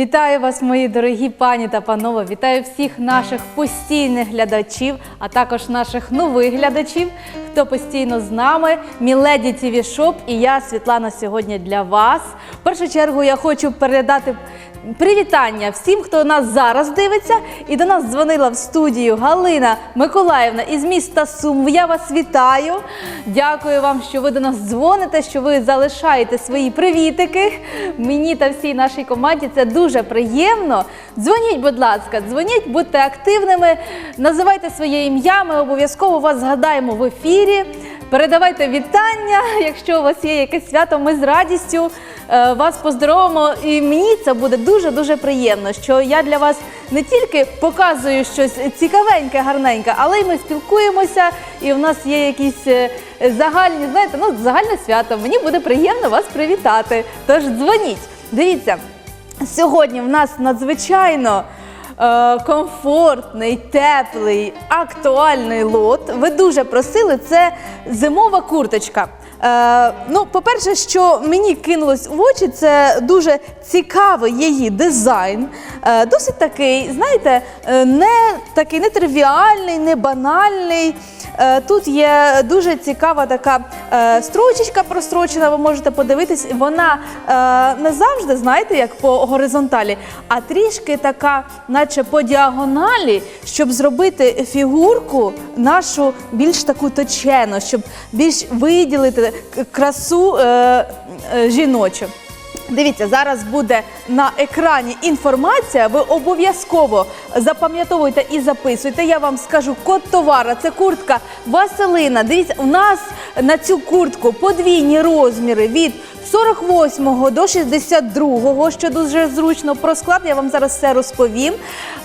Вітаю вас, мої дорогі пані та панове! Вітаю всіх наших постійних глядачів, а також наших нових глядачів, хто постійно з нами. Міледі ТІВІ Шоп і я, Світлана, сьогодні для вас. В першу чергу я хочу передати привітання всім, хто нас зараз дивиться. І до нас дзвонила в студію Галина Миколаївна із міста Сум. Я вас вітаю. Дякую вам, що ви до нас дзвоните, що ви залишаєте свої привітики. Мені та всій нашій команді це дуже приємно. Дзвоніть, будь ласка, дзвоніть, будьте активними, називайте своє ім'я. Ми обов'язково вас згадаємо в ефірі. Передавайте вітання. Якщо у вас є якесь свято, ми з радістю вас поздоровимо. І мені це буде дуже дуже приємно, що я для вас не тільки показую щось цікавеньке, гарненьке, але й ми спілкуємося, і в нас є якісь е, загальні, знаєте, ну загальне свято. Мені буде приємно вас привітати. Тож дзвоніть. Дивіться, сьогодні в нас надзвичайно. Е, Комфортний, теплий, актуальний лот. Ви дуже просили, це зимова курточка. Е, ну, по-перше, що мені кинулось в очі, це дуже цікавий її дизайн. Е, досить такий, знаєте, е, не такий не тривіальний, не банальний. Е, Тут є дуже цікава така строчечка прострочена, ви можете подивитись. Вона не завжди, знаєте, як по горизонталі, а трішки така, наче по діагоналі, щоб зробити фігурку нашу більш таку точену, щоб більш виділити красу жіночу. Дивіться, зараз буде на екрані інформація. Ви обов'язково запам'ятовуйте і записуйте. Я вам скажу код товара. Це куртка Василина. Дивіться, у нас на цю куртку подвійні розміри від 48 до 62, що дуже зручно. Про склад я вам зараз все розповім.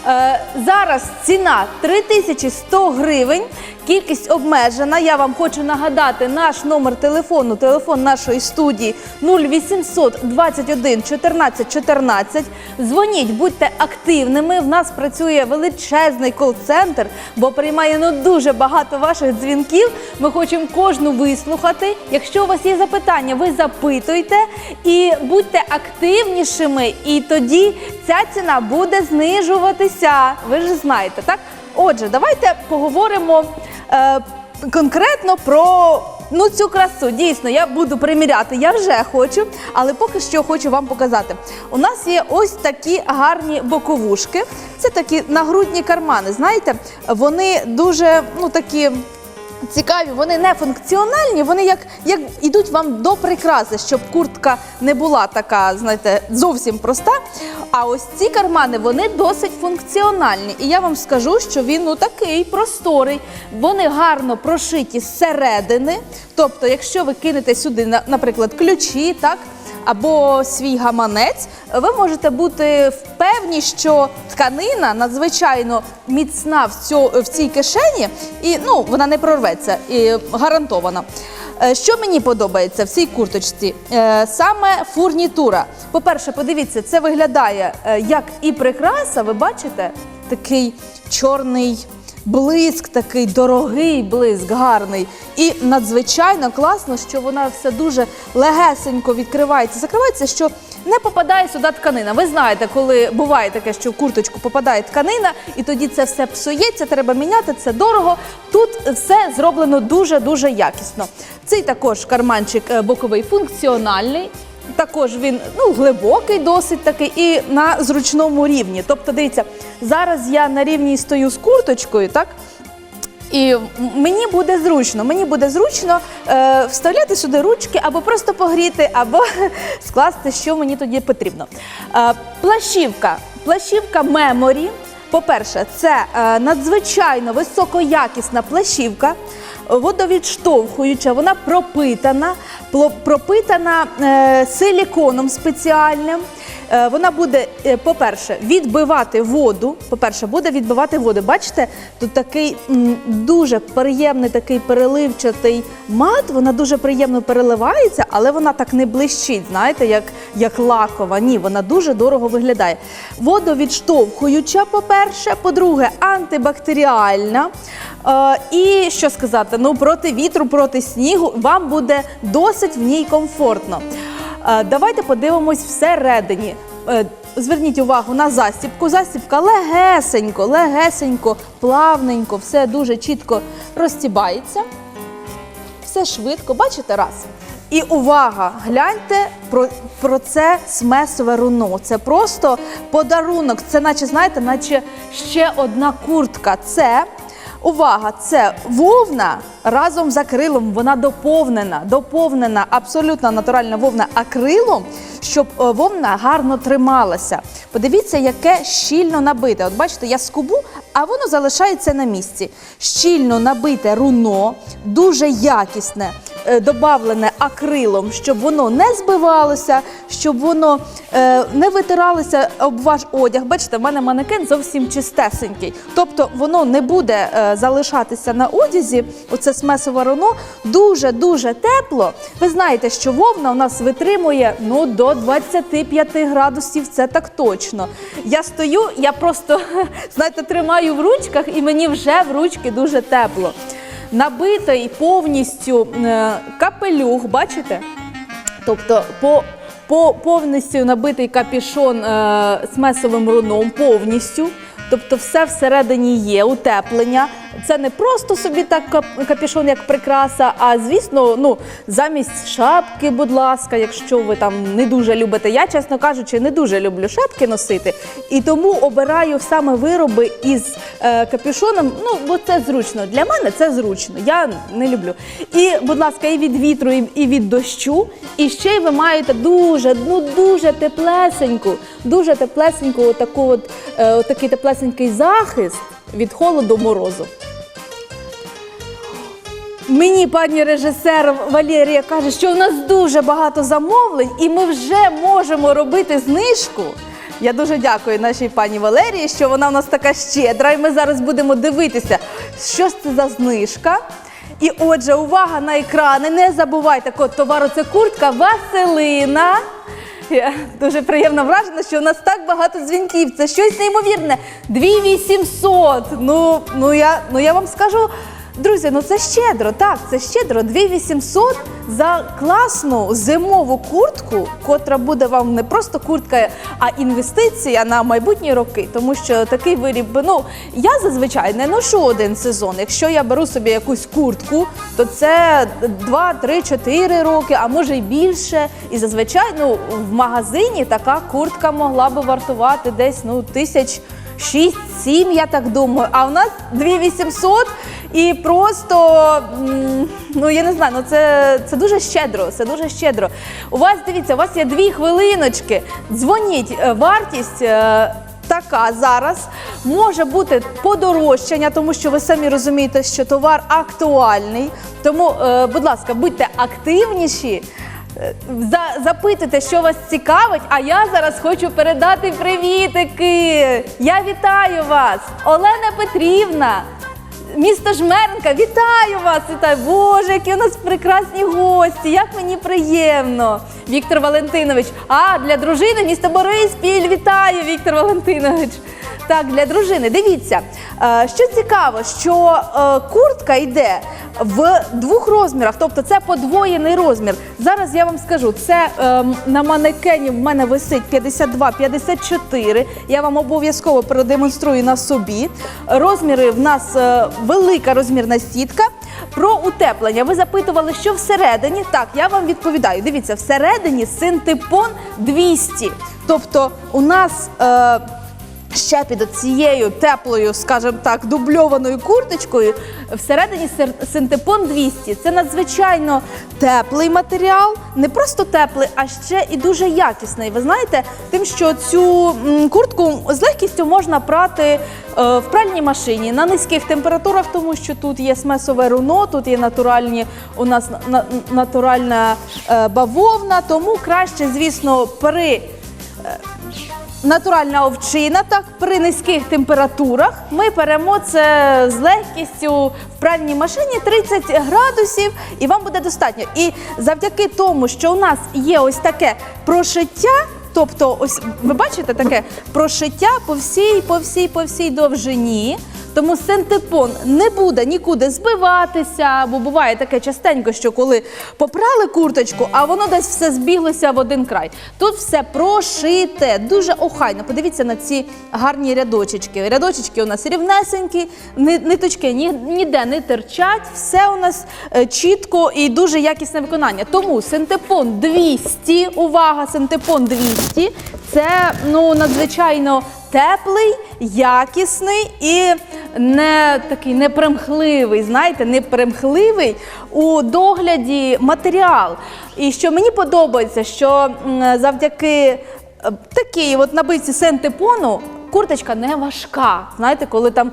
Е, зараз ціна 3100 гривень. Кількість обмежена. Я вам хочу нагадати наш номер телефону, телефон нашої студії 0800 21 14 14. Дзвоніть, будьте активними. В нас працює величезний кол-центр, бо приймає ну дуже багато ваших дзвінків. Ми хочемо кожну вислухати. Якщо у вас є запитання, ви запитуйте і будьте активнішими. І тоді ця ціна буде знижуватися. Ви ж знаєте, так? Отже, давайте поговоримо е, конкретно про ну, цю красу. Дійсно, я буду приміряти, я вже хочу, але поки що хочу вам показати. У нас є ось такі гарні боковушки. Це такі нагрудні кармани. Знаєте, вони дуже ну, такі. Цікаві, вони не функціональні, вони як, як ідуть вам до прикраси, щоб куртка не була така, знаєте, зовсім проста. А ось ці кармани вони досить функціональні. І я вам скажу, що він ну такий просторий. Вони гарно прошиті зсередини. Тобто, якщо ви кинете сюди, наприклад, ключі, так. Або свій гаманець, ви можете бути впевні, що тканина надзвичайно міцна в, цьо, в цій кишені, і ну вона не прорветься, і гарантована. Е, Що мені подобається в цій курточці? Е, Саме фурнітура. По-перше, подивіться, це виглядає е, як і прикраса. Ви бачите такий чорний блиск, такий дорогий блиск, гарний. І надзвичайно класно, що вона все дуже легесенько відкривається, закривається, що не попадає сюди тканина. Ви знаєте, коли буває таке, що в курточку попадає тканина, і тоді це все псується, треба міняти, це дорого. Тут все зроблено дуже-дуже якісно. Цей також карманчик е, боковий функціональний. Також він ну, глибокий, досить такий, і на зручному рівні. Тобто, дивіться, зараз я на рівні стою з курточкою, так? І мені буде зручно. Мені буде зручно е, вставляти сюди ручки або просто погріти, або скласти, що мені тоді потрібно. Е, плащівка. Плащівка меморі. По-перше, це е, надзвичайно високоякісна плащівка, водовідштовхуюча, вона пропитана, пропитана е, силіконом спеціальним. Е, Вона буде, е, по-перше, відбивати воду. По-перше, буде відбивати воду. Бачите, тут такий дуже приємний такий переливчатий мат. Вона дуже приємно переливається, але вона так не блищить, знаєте, як, як лакова. Ні, вона дуже дорого виглядає. Водовідштовхуюча, по-перше, по-друге, антибактеріальна. Е, і що сказати, ну проти вітру, проти снігу вам буде досить в ній комфортно. Е, Давайте подивимось всередині. Е, зверніть увагу на застібку. Застібка легесенько, легесенько, плавненько, все дуже чітко розтібається. Все швидко, бачите раз. І увага, гляньте про, про це смесове руно. Це просто подарунок. Це, наче, знаєте, наче ще одна куртка. Це увага, це вовна разом з акрилом. Вона доповнена, доповнена, абсолютно натуральна вовна акрилом, щоб е, вовна гарно трималася. Подивіться, яке щільно набите. От бачите, я скубу, а воно залишається на місці. Щільно набите руно, дуже якісне, добавлене акрилом, щоб воно не збивалося, щоб воно е, не витиралося об ваш одяг. Бачите, в мене манекен зовсім чистесенький. Тобто воно не буде е, залишатися на одязі. Оце смесове руно дуже-дуже тепло. Ви знаєте, що вовна у нас витримує ну, до 25 градусів, це так точно. Я стою, я просто знаєте, тримаю в ручках, і мені вже в ручки дуже тепло. Набитий повністю е, капелюх, бачите? Тобто по, по повністю набитий капішон е, смесовим руном, повністю. Тобто все всередині є, утеплення. Це не просто собі так кап- капішон як прикраса, а звісно, ну замість шапки, будь ласка, якщо ви там не дуже любите. Я, чесно кажучи, не дуже люблю шапки носити, і тому обираю саме вироби із е, капюшоном. Ну, бо це зручно. Для мене це зручно. Я не люблю. І, будь ласка, і від вітру, і, від дощу. І ще й ви маєте дуже, ну дуже теплесеньку, дуже теплесеньку, отаку от, е, отакий теплесенький захист від холоду морозу. Мені пані режисер Валерія каже, що у нас дуже багато замовлень, і ми вже можемо робити знижку. Я дуже дякую нашій пані Валерії, що вона у нас така щедра, і ми зараз будемо дивитися, що ж це за знижка. І отже, увага на екрани. Не забувайте код товару. Це куртка Василина. Я дуже приємно вражена, що у нас так багато дзвінків. Це щось неймовірне. 2800. Ну, ну, я, ну я вам скажу. Друзі, ну це щедро, так, це щедро. 2800 за класну зимову куртку, котра буде вам не просто куртка, а інвестиція на майбутні роки. Тому що такий виріб, ну я зазвичай не ношу один сезон. Якщо я беру собі якусь куртку, то це 2, 3, 4 роки, а може й більше. І зазвичай ну, в магазині така куртка могла би вартувати десь ну, тисяч. 6-7, я так думаю. А у нас 2800 і просто, ну я не знаю, ну це, це дуже щедро. Це дуже щедро. У вас дивіться, у вас є дві хвилиночки. Дзвоніть, е, вартість. е, Така зараз може бути подорожчання, тому що ви самі розумієте, що товар актуальний. Тому, е, будь ласка, будьте активніші. За, запитуйте, що вас цікавить, а я зараз хочу передати привітики. Я вітаю вас, Олена Петрівна. Місто Жмеренка, вітаю вас! Вітаю! Боже, які у нас прекрасні гості! Як мені приємно! Віктор Валентинович. А для дружини місто Бориспіль. Вітаю, Віктор Валентинович. Так, для дружини. Дивіться, що цікаво, що е, куртка йде в двох розмірах, тобто це подвоєний розмір. Зараз я вам скажу, це е, на манекені в мене висить 52-54. Я вам обов'язково продемонструю на собі. Розміри в нас е, велика розмірна сітка. Про утеплення. Ви запитували, що всередині. Так, я вам відповідаю. Дивіться, всередині синтепон 200. Тобто у нас. Е, Ще під цією теплою, скажімо так, дубльованою курточкою всередині сер- синтепон 200. Це надзвичайно теплий матеріал, не просто теплий, а ще і дуже якісний. Ви знаєте, тим, що цю куртку з легкістю можна прати е, в пральній машині на низьких температурах, тому що тут є смесове руно, тут є натуральні у нас на- на- натуральна е, бавовна, тому краще, звісно, при натуральна овчина, так при низьких температурах ми беремо це з легкістю в пральній машині 30 градусів, і вам буде достатньо. І завдяки тому, що у нас є ось таке прошиття. Тобто, ось ви бачите таке прошиття по всій, по всій, по всій довжині. Тому синтепон не буде нікуди збиватися, бо буває таке частенько, що коли попрали курточку, а воно десь все збіглося в один край. Тут все прошите, дуже охайно. Подивіться на ці гарні рядочечки. Рядочечки у нас рівнесенькі, ниточки ні- ніде не терчать, все у нас е, чітко і дуже якісне виконання. Тому синтепон 200, увага, синтепон 200 це ну надзвичайно теплий, якісний і не такий непримхливий, знаєте, непримхливий у догляді матеріал. І що мені подобається, що завдяки е, такій от набивці синтепону курточка не важка. Знаєте, коли там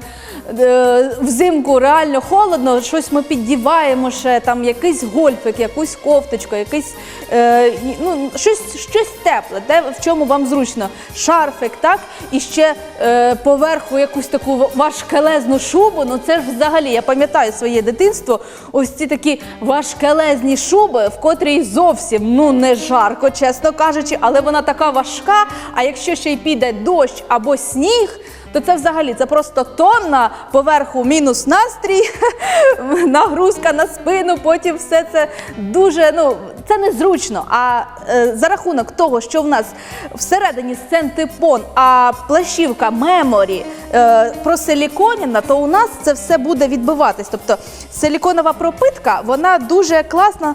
е, взимку реально холодно, щось ми піддіваємо ще, там якийсь гольфик, якусь кофточку, якийсь е, ну, щось, щось тепле, те, в чому вам зручно. Шарфик, так? І ще е, поверху якусь таку важкелезну шубу. Ну це ж взагалі, я пам'ятаю своє дитинство, ось ці такі важкелезні шуби, в котрій зовсім ну не жарко, чесно кажучи, але вона така важка. А якщо ще й піде дощ або сніг. То це взагалі це просто тонна поверху мінус настрій, нагрузка на спину. Потім все це дуже ну це незручно. А е, за рахунок того, що в нас всередині синтепон, а плащівка меморі е, просиліконена, то у нас це все буде відбиватись. Тобто силіконова пропитка, вона дуже класна.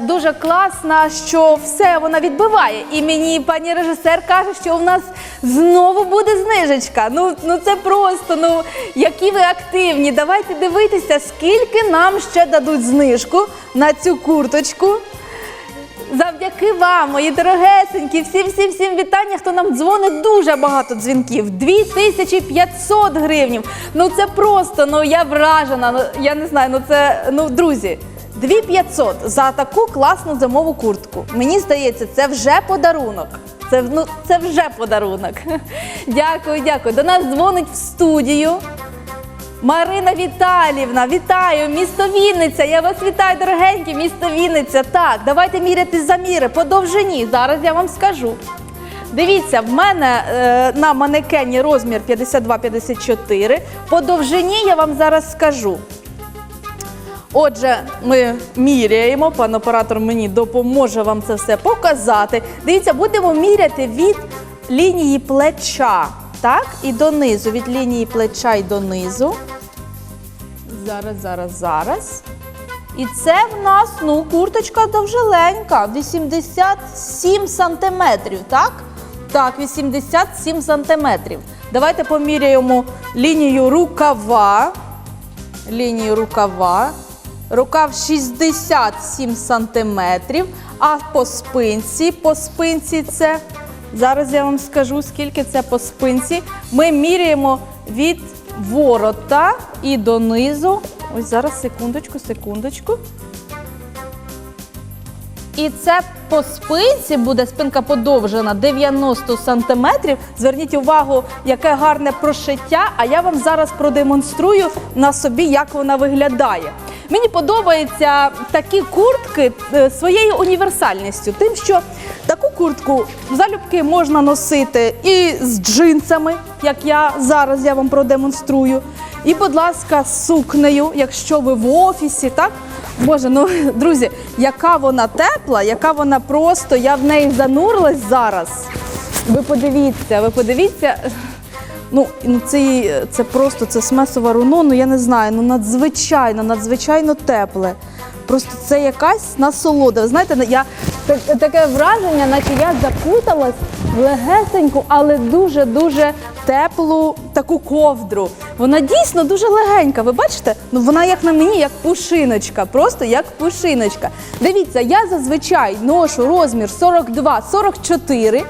Дуже класна, що все вона відбиває. І мені пані режисер каже, що у нас знову буде знижечка. Ну, ну це просто, ну які ви активні. Давайте дивитися, скільки нам ще дадуть знижку на цю курточку. Завдяки вам, мої дорогесенькі, всім всім всім вітання, хто нам дзвонить дуже багато дзвінків. 2500 гривнів. Ну це просто, ну я вражена. Ну я не знаю, ну це ну друзі. 2500 за таку класну зимову куртку. Мені здається, це вже подарунок. Це, ну, це вже подарунок. Дякую, дякую. До нас дзвонить в студію. Марина Віталівна, вітаю, місто Вінниця. Я вас вітаю, дорогенькі, місто Вінниця. Так, давайте міряти заміри по довжині. Зараз я вам скажу. Дивіться, в мене е, на манекені розмір 52-54. По довжині я вам зараз скажу. Отже, ми міряємо. Пан оператор мені допоможе вам це все показати. Дивіться, будемо міряти від лінії плеча. Так, і донизу, від лінії плеча і донизу. Зараз, зараз, зараз. І це в нас, ну, курточка довжеленька, 87 сантиметрів, так? Так, 87 сантиметрів. Давайте поміряємо лінію рукава. Лінію рукава. Рукав 67 сантиметрів. А по спинці, по спинці це, зараз я вам скажу, скільки це по спинці. Ми міряємо від ворота і донизу. Ось зараз, секундочку, секундочку. І це по спинці буде спинка подовжена 90 сантиметрів. Зверніть увагу, яке гарне прошиття. А я вам зараз продемонструю на собі, як вона виглядає. Мені подобаються такі куртки е, своєю універсальністю, тим, що таку куртку залюбки можна носити і з джинсами, як я зараз я вам продемонструю. І, будь ласка, сукнею, якщо ви в офісі, так? Боже, ну друзі, яка вона тепла, яка вона просто, я в неї занурилась зараз. Ви подивіться, ви подивіться. Ну, ну це, це просто це смесове руно, ну я не знаю, ну надзвичайно, надзвичайно тепле. Просто це якась насолода. Ви знаєте, я так- таке враження, наче я закуталась в легесеньку, але дуже-дуже теплу таку ковдру. Вона дійсно дуже легенька. Ви бачите? Ну вона як на мені, як пушиночка, просто як пушиночка. Дивіться, я зазвичай ношу розмір 42-44.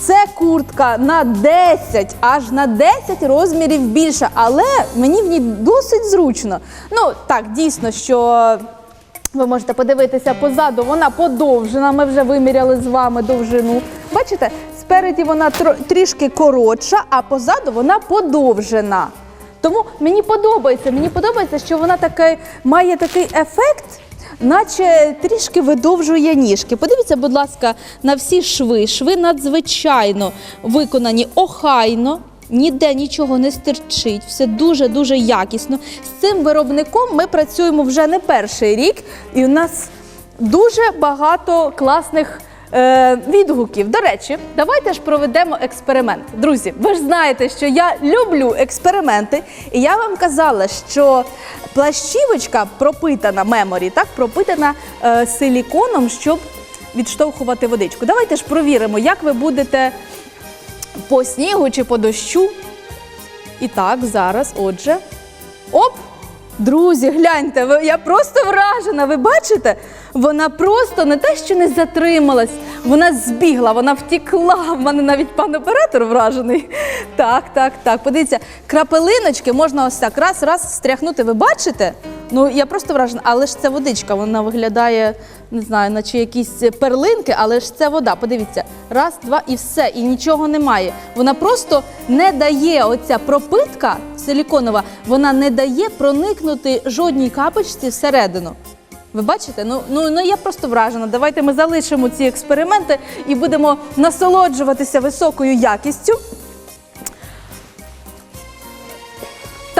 Це куртка на 10, аж на 10 розмірів більша, але мені в ній досить зручно. Ну так, дійсно, що ви можете подивитися позаду, вона подовжена. Ми вже виміряли з вами довжину. Бачите, спереді вона трішки коротша, а позаду вона подовжена. Тому мені подобається, мені подобається, що вона таке, має такий ефект, наче трішки видовжує ніжки. Подивіться, будь ласка, на всі шви. Шви надзвичайно виконані охайно. Ніде нічого не стирчить, все дуже-дуже якісно. З цим виробником ми працюємо вже не перший рік, і у нас дуже багато класних. е, Відгуків. До речі, давайте ж проведемо експеримент. Друзі, ви ж знаєте, що я люблю експерименти, і я вам казала, що плащівочка пропитана меморі, так, пропитана е, силіконом, щоб відштовхувати водичку. Давайте ж провіримо, як ви будете по снігу чи по дощу. І так, зараз, отже. Оп! Друзі, гляньте, я просто вражена. Ви бачите? Вона просто не те, що не затрималась, вона збігла, вона втікла. В мене навіть пан оператор вражений. Так, так, так. Подивіться, крапелиночки можна ось так раз, раз стряхнути. Ви бачите? Ну я просто вражена, але ж це водичка, вона виглядає, не знаю, наче якісь перлинки, але ж це вода. Подивіться, раз, два і все, і нічого немає. Вона просто не дає оця пропитка силіконова, вона не дає проникнути жодній капочці всередину. Ви бачите? Ну, ну, ну я просто вражена. Давайте ми залишимо ці експерименти і будемо насолоджуватися високою якістю.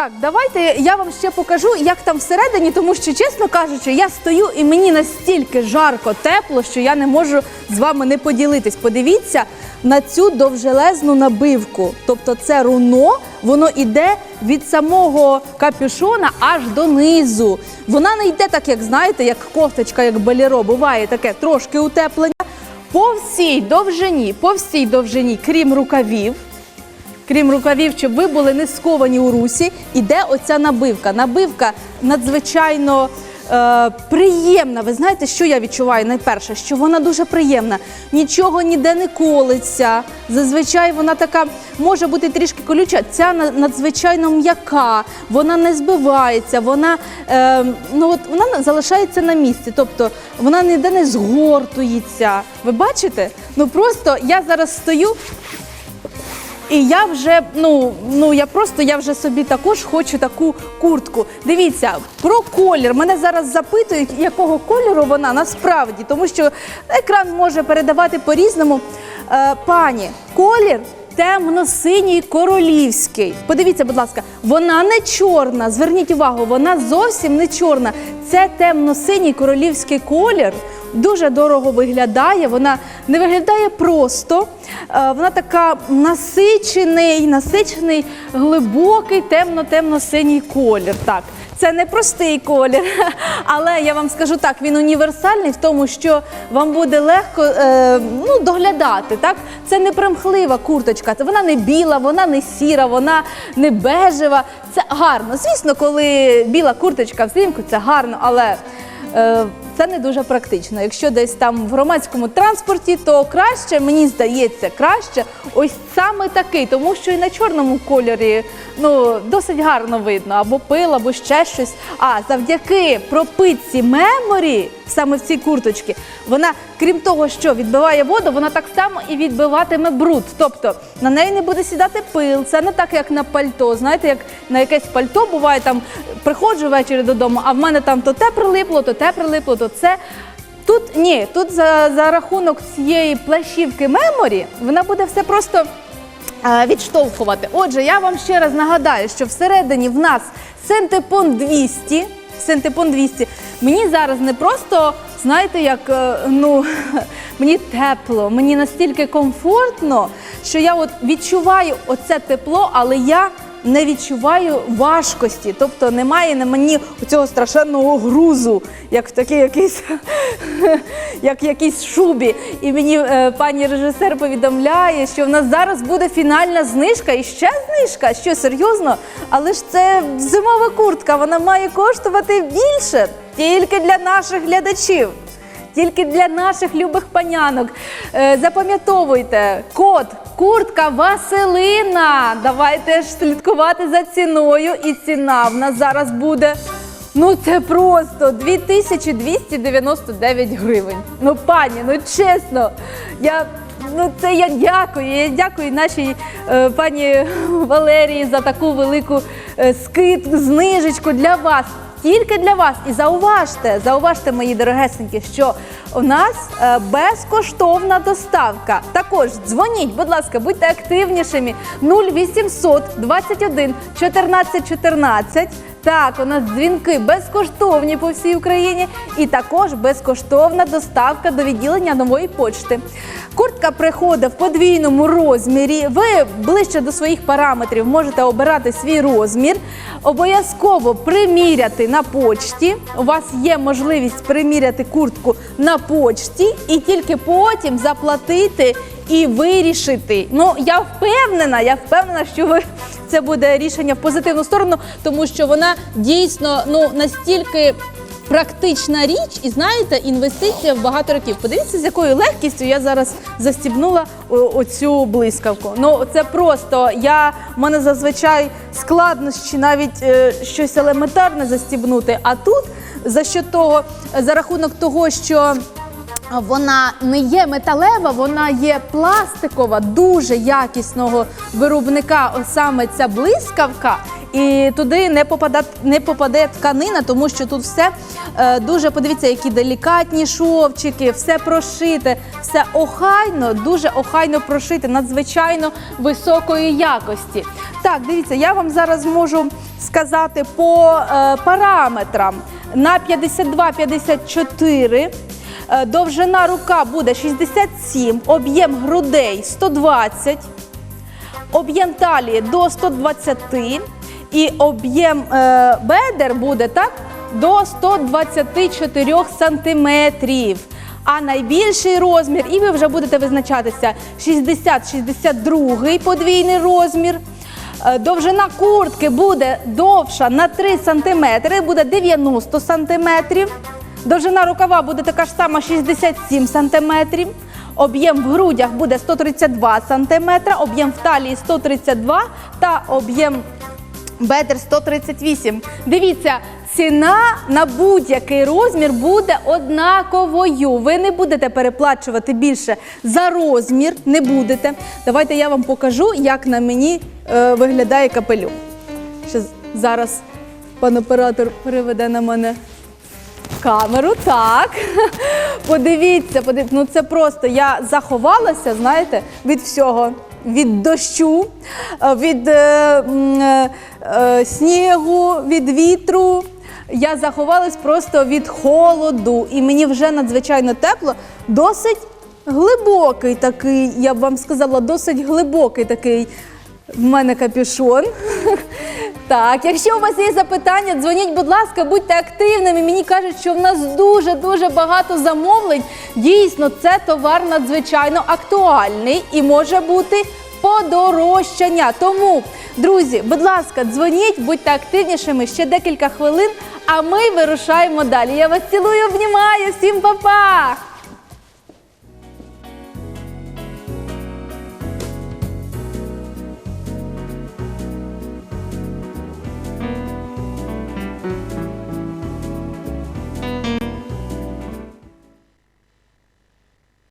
Так, давайте я вам ще покажу, як там всередині, тому що, чесно кажучи, я стою і мені настільки жарко, тепло, що я не можу з вами не поділитись. Подивіться на цю довжелезну набивку. Тобто це руно, воно йде від самого капюшона аж донизу. Вона не йде так, як знаєте, як кофточка, як баліро. Буває таке трошки утеплення. По всій довжині, по всій довжині, крім рукавів, крім рукавів, щоб ви були не сковані у русі, іде оця набивка. Набивка надзвичайно е, приємна. Ви знаєте, що я відчуваю найперше? Що вона дуже приємна. Нічого ніде не колиться. Зазвичай вона така може бути трішки колюча. Ця надзвичайно м'яка, вона не збивається, вона, е, ну, от, вона залишається на місці. Тобто вона ніде не згортується. Ви бачите? Ну просто я зараз стою. І я вже, ну, ну я просто я вже собі також хочу таку куртку. Дивіться, про колір. Мене зараз запитують, якого кольору вона насправді, тому що екран може передавати по-різному. Е, пані, колір темно-синій королівський. Подивіться, будь ласка, вона не чорна. Зверніть увагу, вона зовсім не чорна. Це темно-синій королівський колір. Дуже дорого виглядає, вона не виглядає просто. е, Вона така насичений, насичений, глибокий, темно-темно-синій колір. Так, це не простий колір, але я вам скажу так, він універсальний в тому, що вам буде легко е, ну, доглядати. Так? Це не примхлива курточка, вона не біла, вона не сіра, вона не бежева. Це гарно. Звісно, коли біла курточка взимку, це гарно, але. Е, це не дуже практично. Якщо десь там в громадському транспорті, то краще, мені здається, краще ось саме такий, тому що і на чорному кольорі ну, досить гарно видно, або пил, або ще щось. А завдяки пропитці меморі, саме в цій курточці, вона, крім того, що відбиває воду, вона так само і відбиватиме бруд. Тобто на неї не буде сідати пил. Це не так, як на пальто. Знаєте, як на якесь пальто буває там, приходжу ввечері додому, а в мене там то те прилипло, то те прилипло, то це. Тут ні, тут за, за рахунок цієї плащівки меморі вона буде все просто е, відштовхувати. Отже, я вам ще раз нагадаю, що всередині в нас синтепон 200. Синтепон 200. Мені зараз не просто, знаєте, як е, ну мені тепло, мені настільки комфортно, що я от відчуваю оце тепло, але я не відчуваю важкості. Тобто немає на мені цього страшенного грузу, як в такий якийсь, як якійсь шубі. І мені е, пані режисер повідомляє, що в нас зараз буде фінальна знижка і ще знижка. Що серйозно? Але ж це зимова куртка, вона має коштувати більше тільки для наших глядачів. Тільки для наших любих панянок. Е, запам'ятовуйте, код куртка Василина. Давайте ж слідкувати за ціною. І ціна в нас зараз буде. Ну це просто 2299 гривень. Ну, пані, ну чесно, я. Ну, це я дякую. Я дякую нашій е, пані Валерії за таку велику е, скид, знижечку для вас. Тільки для вас. І зауважте, зауважте, мої дорогесенькі, що у нас е, безкоштовна доставка. Також дзвоніть, будь ласка, будьте активнішими. 0800 21 14 14. Так, у нас дзвінки безкоштовні по всій Україні, і також безкоштовна доставка до відділення нової почти. Куртка приходить в подвійному розмірі. Ви ближче до своїх параметрів можете обирати свій розмір. Обов'язково приміряти на почті. У вас є можливість приміряти куртку на почті і тільки потім заплатити і вирішити. Ну я впевнена, я впевнена, що ви це буде рішення в позитивну сторону, тому що вона дійсно ну настільки. Практична річ, і знаєте, інвестиція в багато років. Подивіться, з якою легкістю я зараз застібнула оцю блискавку. Ну це просто я в мене зазвичай складнощі навіть е, щось елементарне застібнути. А тут за що того, за рахунок того, що вона не є металева, вона є пластикова, дуже якісного виробника. Ось саме ця блискавка. І туди не попаде, не попаде тканина, тому що тут все е, дуже подивіться, які делікатні шовчики, все прошите, все охайно, дуже охайно прошите, надзвичайно високої якості. Так, дивіться, я вам зараз можу сказати по е, параметрам на 52-54 Е, Довжина рука буде 67, об'єм грудей 120, об'єм талії до 120 і об'єм е, бедер буде так до 124 сантиметрів. А найбільший розмір, і ви вже будете визначатися 60-62 подвійний розмір. Е, Довжина куртки буде довша на 3 см, буде 90 см. Довжина рукава буде така ж сама 67 см. Об'єм в грудях буде 132 см, об'єм в талії 132 та об'єм бедер 138. Дивіться, ціна на будь-який розмір буде однаковою. Ви не будете переплачувати більше за розмір, не будете. Давайте я вам покажу, як на мені е, виглядає з- зараз пан оператор переведе на мене камеру. Так. Подивіться, подивіться. Ну це просто я заховалася, знаєте, від всього. Від дощу, від е, е, е, снігу, від вітру. Я заховалась просто від холоду, і мені вже надзвичайно тепло. Досить глибокий такий, я б вам сказала, досить глибокий такий в мене капюшон. Так, якщо у вас є запитання, дзвоніть, будь ласка, будьте активними. Мені кажуть, що в нас дуже дуже багато замовлень. Дійсно, це товар надзвичайно актуальний і може бути подорожчання. Тому, друзі, будь ласка, дзвоніть, будьте активнішими ще декілька хвилин, а ми вирушаємо далі. Я вас цілую, обнімаю, всім па-па!